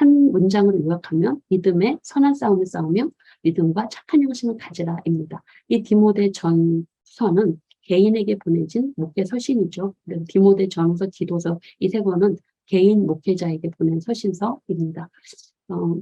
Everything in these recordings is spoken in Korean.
한 문장으로 요약하면 믿음의 선한 싸움을 싸우며 믿음과 착한 영심을 가지라입니다. 이 디모데 전서는 개인에게 보내진 목회 서신이죠. 디모데 전서, 디도서 이 세 권은 개인 목회자에게 보낸 서신서입니다. 어,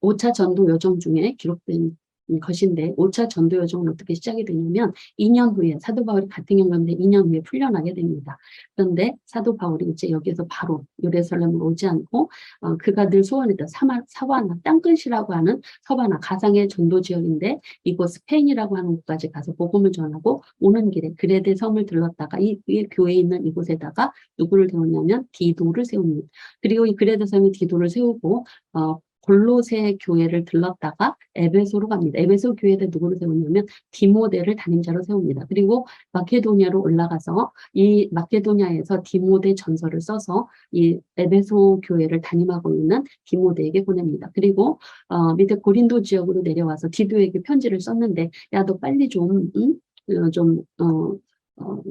5차 전도 여정 중에 기록된 것인데 5차 전도 여정은 어떻게 시작이 되냐면 2년 후에 사도 바울이 같은 경우인데 2년 후에 풀려나게 됩니다. 그런데 사도 바울이 이제 여기서 바로 예루살렘으로 오지 않고 어, 그가 늘 소원했던 사마, 사와나 땅끝이라고 하는 서바나 가상의 전도 지역인데 이곳 스페인이라고 하는 곳까지 가서 복음을 전하고 오는 길에 그레데 섬을 들렀다가 이, 이 교회에 있는 이곳에다가 누구를 세웠냐면 디도를 세웁니다. 그리고 이 그레데 섬에 디도를 세우고 어, 골로새 교회를 들렀다가 에베소로 갑니다. 에베소 교회에 누구를 세우냐면 디모데를 담임자로 세웁니다. 그리고 마케도니아로 올라가서 이 마케도니아에서 디모데 전서를 써서 이 에베소 교회를 담임하고 있는 디모데에게 보냅니다. 그리고 어, 밑에 고린도 지역으로 내려와서 디도에게 편지를 썼는데 야 너 빨리 좀 응? 어, 좀 어, 어,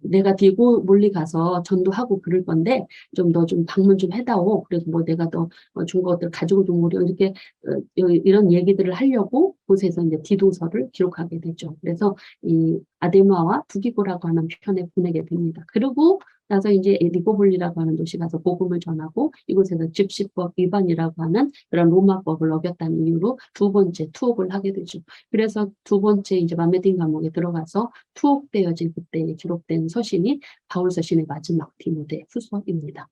내가 디고 몰리 가서 전도하고 그럴 건데 좀 너좀 방문 좀 해다오. 그래서 뭐 내가 더 어, 준 것들 가지고 좀 오려 이렇게 어, 이런 얘기들을 하려고 곳에서 이제 디도서를 기록하게 되죠. 그래서 이 아데마와 두기고라고 하는 편에 보내게 됩니다. 그리고 나서 이제 리고볼리라고 하는 도시 가서 복음을 전하고 이곳에서 집시법 위반이라고 하는 그런 로마법을 어겼다는 이유로 두 번째 투옥을 하게 되죠. 그래서 두 번째 이제 마메딘 감옥에 들어가서 투옥되어진 그때 기록된 서신이 바울 서신의 마지막 디모데 후서입니다.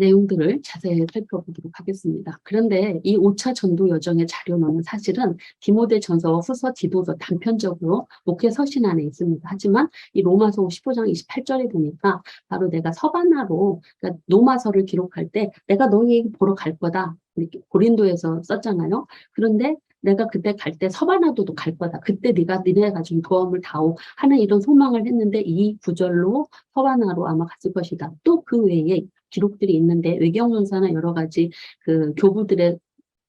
내용들을 자세히 살펴보도록 하겠습니다. 그런데 이 5차 전도 여정의 자료는 사실은 디모데 전서와 후서, 디도서 단편적으로 목회 서신 안에 있습니다. 하지만 이 로마서 15장 28절에 보니까 바로 내가 서바나로 그러니까 로마서를 기록할 때 내가 너희 보러 갈 거다. 고린도에서 썼잖아요. 그런데 내가 그때 갈 때 서바나도도 갈 거다. 그때 네가 니네가 좀 도움을 다오 하는 이런 소망을 했는데 이 구절로 서바나로 아마 갔을 것이다. 또 그 외에 기록들이 있는데 외경문사나 여러 가지 그 교부들의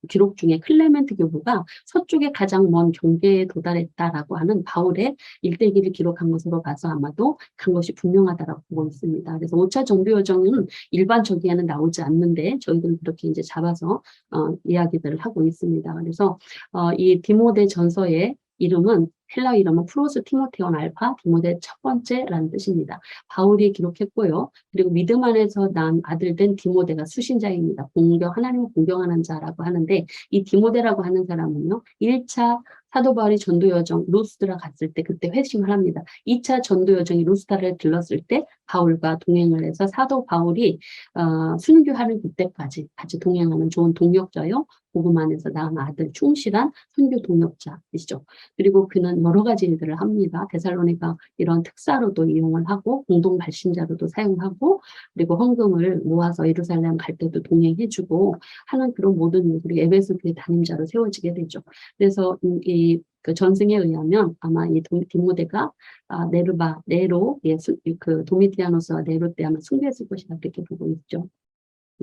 기록 중에 클레멘트 교부가 서쪽에 가장 먼 경계에 도달했다라고 하는 바울의 일대기를 기록한 것으로 봐서 아마도 간 것이 분명하다라고 보고 있습니다. 그래서 5차 전도 여정은 일반 저기에는 나오지 않는데 저희들은 그렇게 이제 잡아서 어, 이야기들을 하고 있습니다. 그래서 어, 이 디모데 전서의 이름은 헬라 이름은 프로스 티모테온 알파 디모데 첫 번째라는 뜻입니다. 바울이 기록했고요. 그리고 믿음 안에서 난 아들 된 디모데가 수신자입니다. 공경 하나님을 공경하는 자라고 하는데 이 디모데라고 하는 사람은요. 1차 사도 바울이 전도 여정 루스드라 갔을 때 그때 회심을 합니다. 2차 전도 여정이 루스타를 들렀을 때 바울과 동행을 해서 사도 바울이 어, 순교하는 그때까지 같이 동행하는 좋은 동역자요. 복음 안에서 낳은 아들 충실한 선교 동역자이시죠. 그리고 그는 여러 가지 일들을 합니다. 데살로니가 이런 특사로도 이용을 하고 공동 발신자로도 사용하고 그리고 헌금을 모아서 예루살렘 갈 때도 동행해주고 하는 그런 모든 일들이 에베소 교회 담임자로 세워지게 되죠. 그래서 이그 전승에 의하면 아마 이 디모데가 아, 네르바 네로 예, 수, 그 도미티아노스와 네로 때 아마 숭배했을 것이다 그렇게 보고 있죠.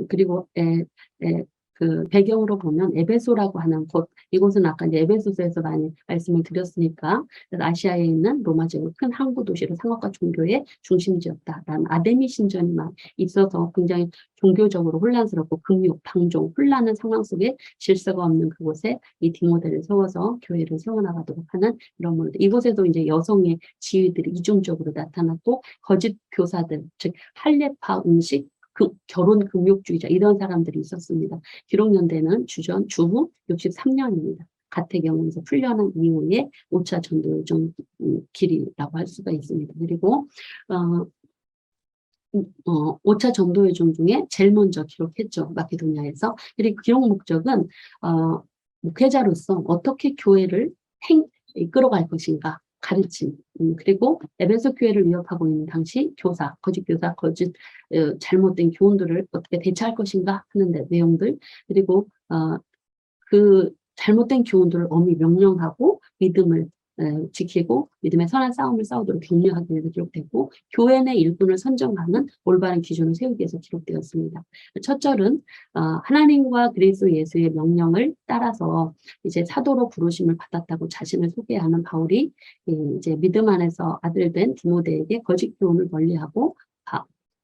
그리고 에, 에, 그 배경으로 보면 에베소라고 하는 곳 이곳은 아까 이제 에베소서에서 많이 말씀을 드렸으니까 아시아에 있는 로마 제국 큰 항구 도시로 상업과 종교의 중심지였다라는 아데미 신전이 막 있어서 굉장히 종교적으로 혼란스럽고 금욕, 방종, 혼란한 상황 속에 질서가 없는 그곳에 이 디모델을 세워서 교회를 세워나가도록 하는 이런 모습. 이곳에도 이제 여성의 지위들이 이중적으로 나타났고 거짓 교사들, 즉 할례파 음식, 그 결혼 금욕주의자 이런 사람들이 있었습니다. 기록연대는 주전 주후 63년입니다. 가태경에서 풀려난 이후에 5차 전도여정 음, 길이라고 할 수가 있습니다. 그리고 어, 어, 5차 전도여정 중에 제일 먼저 기록했죠. 마케도니아에서. 그리고 기록 목적은 어, 목회자로서 어떻게 교회를 행, 이끌어갈 것인가 가르침. 음, 그리고 에베소 교회를 위협하고 있는 당시 교사, 거짓 교사, 거짓 어, 잘못된 교훈들을 어떻게 대처할 것인가 하는 내용들. 그리고 어, 그 잘못된 교훈들을 엄히 명령하고 믿음을 지키고 믿음의 선한 싸움을 싸우도록 격려하기 위해서 기록됐고 교회 내 일꾼을 선정하는 올바른 기준을 세우기 위해서 기록되었습니다. 첫 절은 어, 하나님과 그리스도 예수의 명령을 따라서 이제 사도로 부르심을 받았다고 자신을 소개하는 바울이 이제 믿음 안에서 아들 된 디모데에게 거짓 교훈을 멀리하고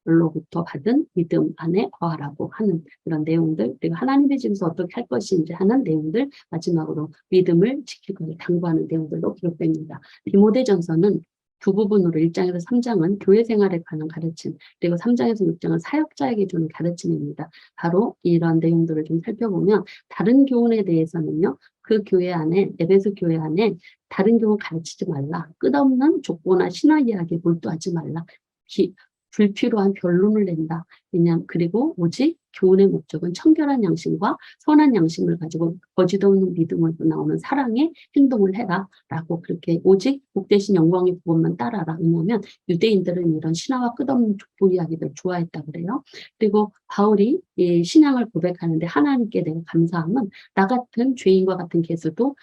로부터 받은 믿음 안에 거하라고 하는 그런 내용들 그리고 하나님의 집에서 어떻게 할 것인지 하는 내용들 마지막으로 믿음을 지킬 것을 당부하는 내용들로 기록됩니다. 디모데전서는 두 부분으로 1장에서 3장은 교회 생활에 관한 가르침, 그리고 3장에서 6장은 사역자에게 주는 가르침입니다. 바로 이런 내용들을 좀 살펴보면 다른 교훈에 대해서는요. 그 교회 안에 에베소 교회 안에 다른 교훈 가르치지 말라. 끝없는 족보나 신화 이야기에 몰두하지 말라. 기, 불필요한 변론을 낸다. 왜냐 그리고 오직 교훈의 목적은 청결한 양심과 선한 양심을 가지고 거짓 없는 믿음으로 나오는 사랑의 행동을 해라 라고 그렇게 오직 복되신 영광의 부분만 따라라 왜냐하면 유대인들은 이런 신화와 끝없는 족보 이야기를 좋아했다 그래요. 그리고 바울이 이 신앙을 고백하는데 하나님께 내가 감사함은 나 같은 죄인과 같은 개수도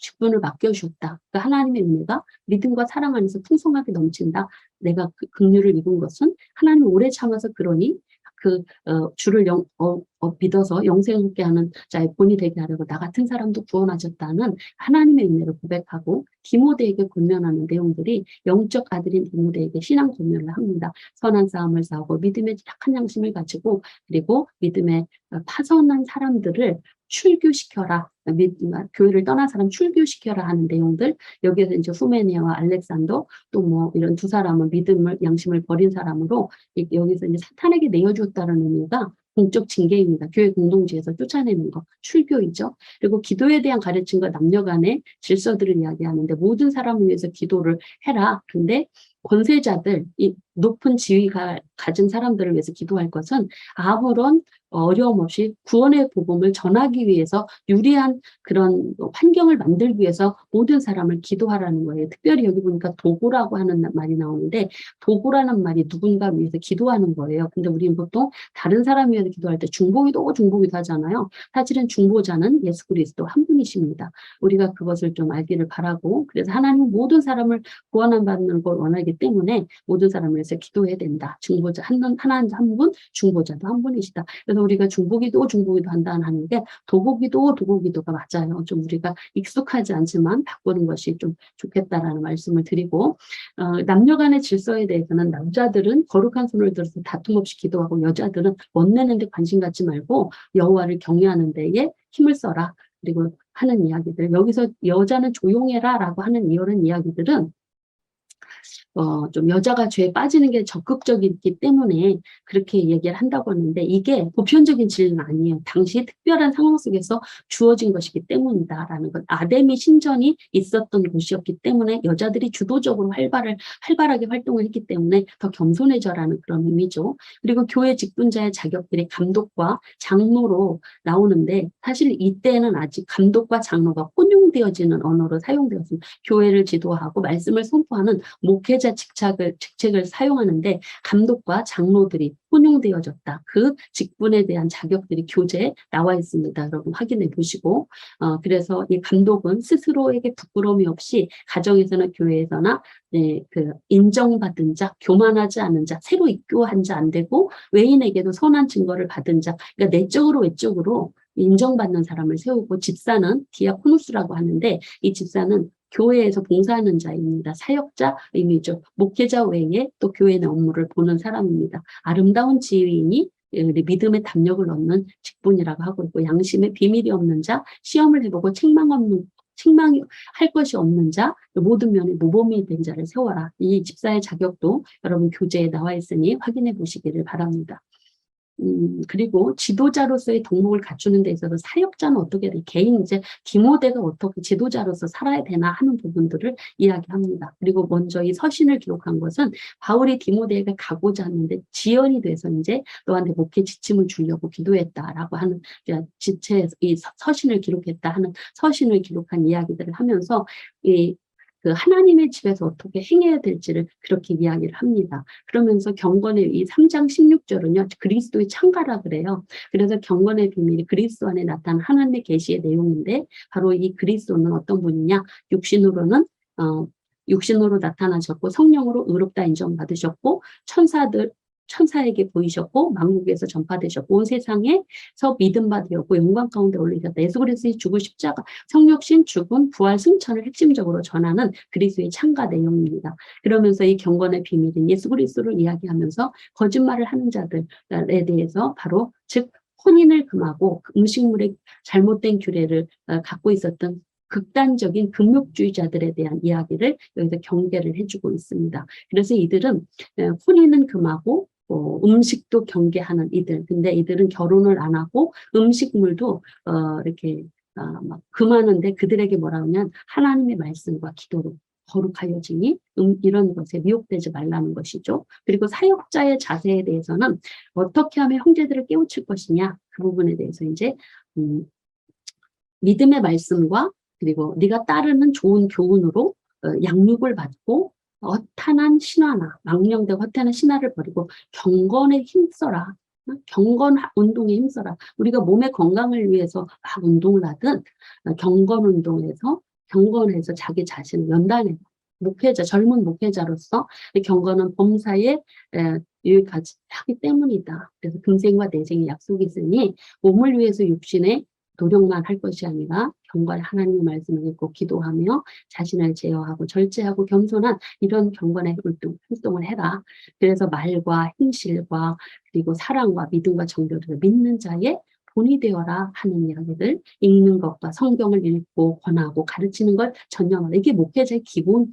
직분을 맡겨주셨다. 그러니까 하나님의 은혜가 믿음과 사랑 안에서 풍성하게 넘친다. 내가 그 긍휼을 입은 것은 하나님 오래 참아서 그러니 그 어, 주를 영, 어, 어, 믿어서 영생하게 하는 자의 본이 되게 하려고 나 같은 사람도 구원하셨다는 하나님의 은혜를 고백하고 디모데에게 권면하는 내용들이 영적 아들인 디모데에게 신앙 권면을 합니다. 선한 싸움을 싸우고 믿음의 약한 양심을 가지고 그리고 믿음의 어, 파선한 사람들을 출교시켜라. 교회를 떠난 사람 출교시켜라 하는 내용들 여기에서 이제 후메니아와 알렉산더 또 뭐 이런 두 사람은 믿음을 양심을 버린 사람으로 여기서 이제 사탄에게 내어주었다는 의미가 공적 징계입니다. 교회 공동체에서 쫓아내는 거, 출교이죠. 그리고 기도에 대한 가르침과 남녀 간의 질서들을 이야기하는데 모든 사람을 위해서 기도를 해라. 근데 권세자들, 이 높은 지위가 가진 사람들을 위해서 기도할 것은 아무런 어려움 없이 구원의 복음을 전하기 위해서 유리한 그런 환경을 만들기 위해서 모든 사람을 기도하라는 거예요. 특별히 여기 보니까 도구라고 하는 말이 나오는데 도구라는 말이 누군가 위해서 기도하는 거예요. 근데 우리는 보통 다른 사람 위해서 기도할 때 중보기도 중보기도 하잖아요. 사실은 중보자는 예수 그리스도 한 분이십니다. 우리가 그것을 좀 알기를 바라고 그래서 하나님 모든 사람을 구원한 받는 걸 원하기 때문에 모든 사람을 위해서 기도해야 된다. 중보 자 한, 하나 한 분, 중보자도 한 분이시다. 그래서 우리가 중보기도 중보기도 한다는 하는 게 도보기도 도보기도가 맞아요. 좀 우리가 익숙하지 않지만 바꾸는 것이 좀 좋겠다라는 말씀을 드리고 어, 남녀 간의 질서에 대해서는 남자들은 거룩한 손을 들어서 다툼 없이 기도하고 여자들은 멋내는 데 관심 갖지 말고 여호와를 경외하는 데에 힘을 써라. 그리고 하는 이야기들 여기서 여자는 조용해라 라고 하는 이런 이야기들은 어, 좀 여자가 죄에 빠지는 게 적극적이기 때문에 그렇게 얘기를 한다고 하는데 이게 보편적인 진리는 아니에요. 당시 특별한 상황 속에서 주어진 것이기 때문이다라는 것. 아데미 신전이 있었던 곳이었기 때문에 여자들이 주도적으로 활발을, 활발하게 활동을 했기 때문에 더 겸손해져라는 그런 의미죠. 그리고 교회 직분자의 자격들이 감독과 장로로 나오는데 사실 이때는 아직 감독과 장로가 혼용되어지는 언어로 사용되었습니다. 교회를 지도하고 말씀을 선포하는 목회 목회자 직책을, 직책을 사용하는데 감독과 장로들이 혼용되어졌다. 그 직분에 대한 자격들이 교재에 나와 있습니다. 여러분 확인해 보시고 어, 그래서 이 감독은 스스로에게 부끄러움이 없이 가정에서나 교회에서나 네, 그 인정받은 자, 교만하지 않은 자, 새로 입교한 자 안 되고 외인에게도 선한 증거를 받은 자, 그러니까 내적으로 외적으로 인정받는 사람을 세우고 집사는 디아코누스라고 하는데 이 집사는 교회에서 봉사하는 자입니다. 사역자 의미죠. 목회자 외에 또 교회 의 업무를 보는 사람입니다. 아름다운 지위인이 믿음의 담력을 얻는 직분이라고 하고 있고 양심의 비밀이 없는 자, 시험을 해보고 책망 없는 책망할 것이 없는 자, 모든 면에 모범이 된 자를 세워라. 이 집사의 자격도 여러분 교재에 나와 있으니 확인해 보시기를 바랍니다. 음, 그리고 지도자로서의 덕목을 갖추는 데 있어서 사역자는 어떻게 돼? 개인 이제 디모데가 어떻게 지도자로서 살아야 되나 하는 부분들을 이야기합니다. 그리고 먼저 이 서신을 기록한 것은 바울이 디모데에게 가고자 하는데 지연이 돼서 이제 너한테 목회 지침을 주려고 기도했다라고 하는 지체 이 서신을 기록했다 하는 서신을 기록한 이야기들을 하면서 이 그 하나님의 집에서 어떻게 행해야 될지를 그렇게 이야기를 합니다. 그러면서 경건의 이 3장 16절은요. 그리스도의 창가라 그래요. 그래서 경건의 비밀이 그리스도 안에 나타난 하나님의 계시의 내용인데 바로 이 그리스도는 어떤 분이냐? 육신으로는 어 육신으로 나타나셨고 성령으로 의롭다 인정받으셨고 천사들 천사에게 보이셨고 만국에서 전파되셨고 온 세상에서 믿음 받으셨고 영광 가운데 올리셨다. 예수 그리스도의 죽으 십자가 성육신 죽음 부활 승천을 핵심적으로 전하는 그리스도의 참가 내용입니다. 그러면서 이 경건의 비밀인 예수 그리스도를 이야기하면서 거짓말을 하는 자들에 대해서 바로 즉 혼인을 금하고 음식물의 잘못된 규례를 어, 갖고 있었던 극단적인 금욕주의자들에 대한 이야기를 여기서 경계를 해주고 있습니다. 그래서 이들은 어, 혼인은 금하고 어, 음식도 경계하는 이들. 근데 이들은 결혼을 안 하고 음식물도 어, 이렇게 어, 막 금하는데 그들에게 뭐라 하면 하나님의 말씀과 기도로 거룩하여지니 음, 이런 것에 미혹되지 말라는 것이죠. 그리고 사역자의 자세에 대해서는 어떻게 하면 형제들을 깨우칠 것이냐 그 부분에 대해서 이제 음, 믿음의 말씀과 그리고 네가 따르는 좋은 교훈으로 어, 양육을 받고 허탄한 신화나 망령되고 허탄한 신화를 버리고 경건에 힘써라. 어, 경건 운동에 힘써라. 우리가 몸의 건강을 위해서 막 운동을 하든 어, 경건 운동에서 경건해서 자기 자신을 연단해 목회자 젊은 목회자로서 경건은 범사에 유익하지 하기 때문이다. 그래서 금생과 내생의 약속이 있으니 몸을 위해서 육신의 노력만 할 것이 아니라 경건의 하나님의 말씀을 읽고 기도하며 자신을 제어하고 절제하고 겸손한 이런 경건의 활동, 활동을 해라. 그래서 말과 행실과 그리고 사랑과 믿음과 정결을 믿는 자의 본이 되어라 하는 이야기들 읽는 것과 성경을 읽고 권하고 가르치는 걸 전념하라. 이게 목회자의 기본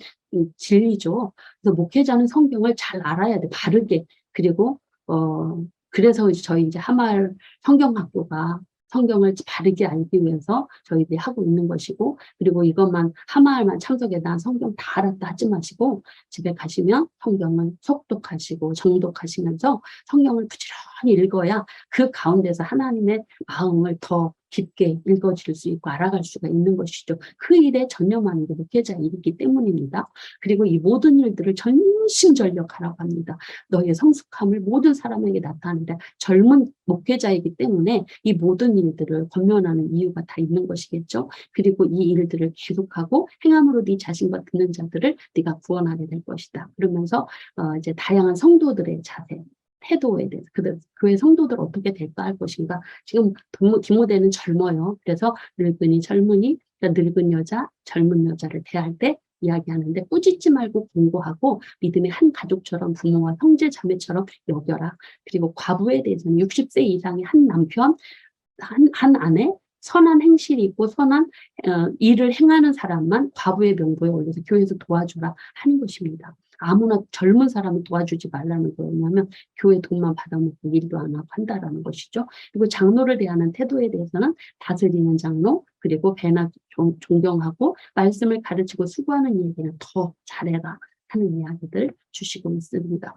진리죠. 그래서 목회자는 성경을 잘 알아야 돼. 바르게. 그리고 어 그래서 저희 이제 하말 성경학교가 성경을 바르게 알기 위해서 저희들이 하고 있는 것이고 그리고 이것만 하마을만 참석해 난 성경 다 알았다 하지 마시고 집에 가시면 성경을 속독하시고 정독하시면서 성경을 부지런히 읽어야 그 가운데서 하나님의 마음을 더 깊게 읽어질 수 있고 알아갈 수가 있는 것이죠. 그 일에 전념하는 게 목회자 일이기 때문입니다. 그리고 이 모든 일들을 전심전력하라고 합니다. 너의 성숙함을 모든 사람에게 나타내라. 젊은 목회자이기 때문에 이 모든 일들을 권면하는 이유가 다 있는 것이겠죠. 그리고 이 일들을 기록하고 행함으로 네 자신과 듣는 자들을 네가 구원하게 될 것이다. 그러면서 어 이제 다양한 성도들의 자세, 태도에 대해서 그들 교회 성도들 어떻게 될까 할 것인가. 지금 디모데는 젊어요. 그래서 늙은이 젊은이 그러니까 늙은 여자 젊은 여자를 대할 때 이야기하는데 꾸짖지 말고 공고하고 믿음의 한 가족처럼 부모와 형제 자매처럼 여겨라. 그리고 과부에 대해서는 60세 이상의 한 남편 한, 한 아내 선한 행실이 있고 선한 어, 일을 행하는 사람만 과부의 명부에 올려서 교회에서 도와주라 하는 것입니다. 아무나 젊은 사람을 도와주지 말라는. 왜냐하면 교회 돈만 받아먹고 일도 안 하고 한다라는 것이죠. 그리고 장로를 대하는 태도에 대해서는 다스리는 장로, 그리고 배나 존경하고 말씀을 가르치고 수고하는 이에게는 더 잘해라. 하는 이야기들 주시고 있습니다.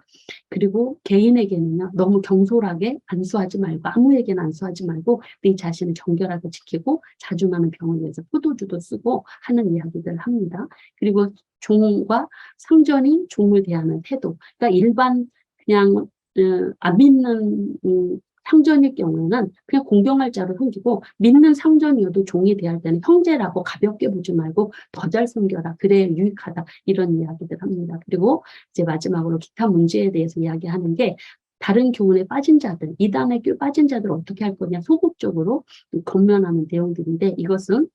그리고 개인에게는요, 너무 경솔하게 안수하지 말고, 아무에게나 안수하지 말고, 네 자신을 정결하게 지키고, 자중하는 병을 위해서 포도주도 쓰고 하는 이야기들 합니다. 그리고 종과 상전인 종을 대하는 태도. 그러니까 일반 그냥 어, 안 믿는 음, 상전일 경우에는 그냥 공경할 자로 섬기고 믿는 상전이어도 종이 대할 때는 형제라고 가볍게 보지 말고 더 잘 섬겨라. 그래 유익하다. 이런 이야기들 합니다. 그리고 이제 마지막으로 기타 문제에 대해서 이야기하는 게 다른 교훈에 빠진 자들, 이단에 빠진 자들 어떻게 할 거냐 소극적으로 권면하는 내용들인데 이것은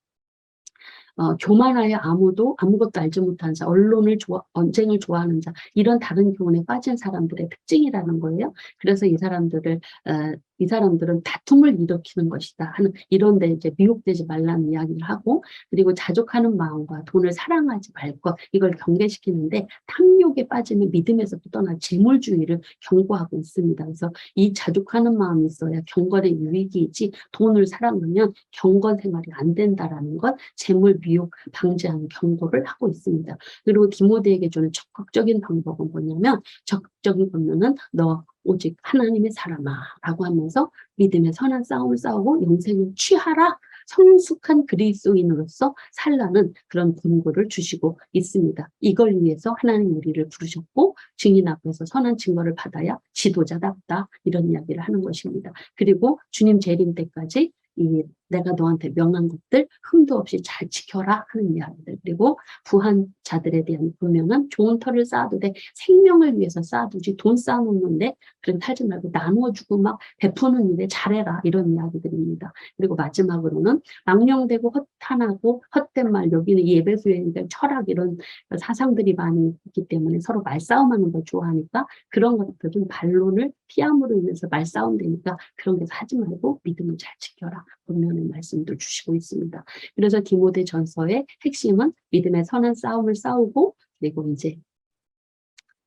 어, 교만하여 아무도 아무것도 알지 못하는 자, 언론을 좋아, 언쟁을 좋아하는 자, 이런 다른 교훈에 빠진 사람들의 특징이라는 거예요. 그래서 이 사람들을 어, 이 사람들은 다툼을 일으키는 것이다 하는 이런데 이제 미혹되지 말라는 이야기를 하고 그리고 자족하는 마음과 돈을 사랑하지 말 것 이걸 경계시키는데 탐욕에 빠지면 믿음에서부터 떠나 재물주의를 경고하고 있습니다. 그래서 이 자족하는 마음이 있어야 경건의 유익이지 돈을 사랑하면 경건 생활이 안 된다라는 것 재물 미혹 방지하는 경고를 하고 있습니다. 그리고 디모데에게 주는 적극적인 방법은 뭐냐면 적 극적인 권면은 너 오직 하나님의 사람아 라고 하면서 믿음의 선한 싸움을 싸우고 영생을 취하라 성숙한 그리스도인으로서 살라는 그런 권고를 주시고 있습니다. 이걸 위해서 하나님 우리를 부르셨고 증인 앞에서 선한 증거를 받아야 지도자답다 이런 이야기를 하는 것입니다. 그리고 주님 재림 때까지 이 내가 너한테 명한 것들 흠도 없이 잘 지켜라 하는 이야기들. 그리고 부한 자들에 대한 분명은 좋은 털을 쌓아도 돼. 생명을 위해서 쌓아두지 돈 쌓아놓는데 그렇게 살지 말고 나누어주고 막 베푸는 일에 잘해라. 이런 이야기들입니다. 그리고 마지막으로는 망령되고 허탄하고 헛된 말 여기는 이 예배소에 대한 철학 이런 사상들이 많이 있기 때문에 서로 말싸움하는 걸 좋아하니까 그런 것들은 반론을 피함으로 인해서 말싸움 되니까 그런 데서 하지 말고 믿음을 잘 지켜라. 분명 히 말씀도 주시고 있습니다. 그래서 디모데 전서의 핵심은 믿음의 선한 싸움을 싸우고 그리고 이제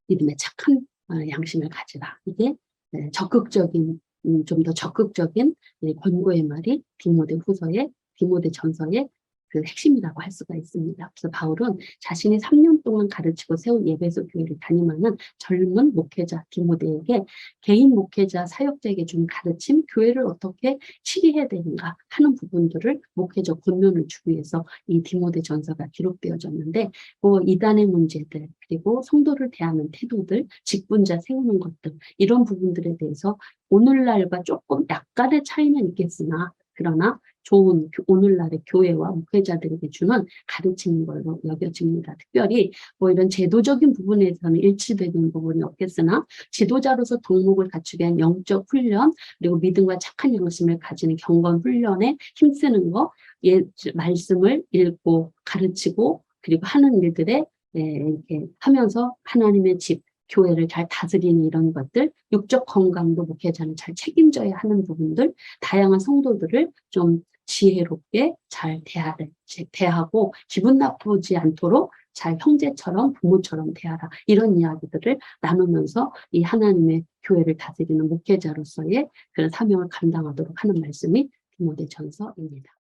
믿음의 착한 어, 양심을 가지라. 이게 네, 적극적인 음, 좀더 적극적인 네, 권고의 말이 디모데 후서의 디모데 전서의 그 핵심이라고 할 수가 있습니다. 그래서 바울은 자신이 3년 동안 가르치고 세운 예배소 교회를 담임하는 젊은 목회자 디모데에게 개인 목회자 사역자에게 준 가르침, 교회를 어떻게 치리해야 되는가 하는 부분들을 목회적 권면을 주기 위해서 이 디모데 전서가 기록되어졌는데 뭐 이단의 문제들 그리고 성도를 대하는 태도들, 직분자 세우는 것들 이런 부분들에 대해서 오늘날과 조금 약간의 차이는 있겠으나 그러나 좋은 교- 오늘날의 교회와 목회자들에게 주는 가르치는 걸로 여겨집니다. 특별히 뭐 이런 제도적인 부분에서는 일치되는 부분이 없겠으나 지도자로서 덕목을 갖추게 한 영적 훈련 그리고 믿음과 착한 양심을 가지는 경건 훈련에 힘쓰는 거, 예, 말씀을 읽고 가르치고 그리고 하는 일들에 예, 이렇게 하면서 하나님의 집 교회를 잘 다스리는 이런 것들, 육적 건강도 목회자는 잘 책임져야 하는 부분들, 다양한 성도들을 좀 지혜롭게 잘 대하를, 대하고 기분 나쁘지 않도록 잘 형제처럼 부모처럼 대하라. 이런 이야기들을 나누면서 이 하나님의 교회를 다스리는 목회자로서의 그런 사명을 감당하도록 하는 말씀이 디모데 전서입니다.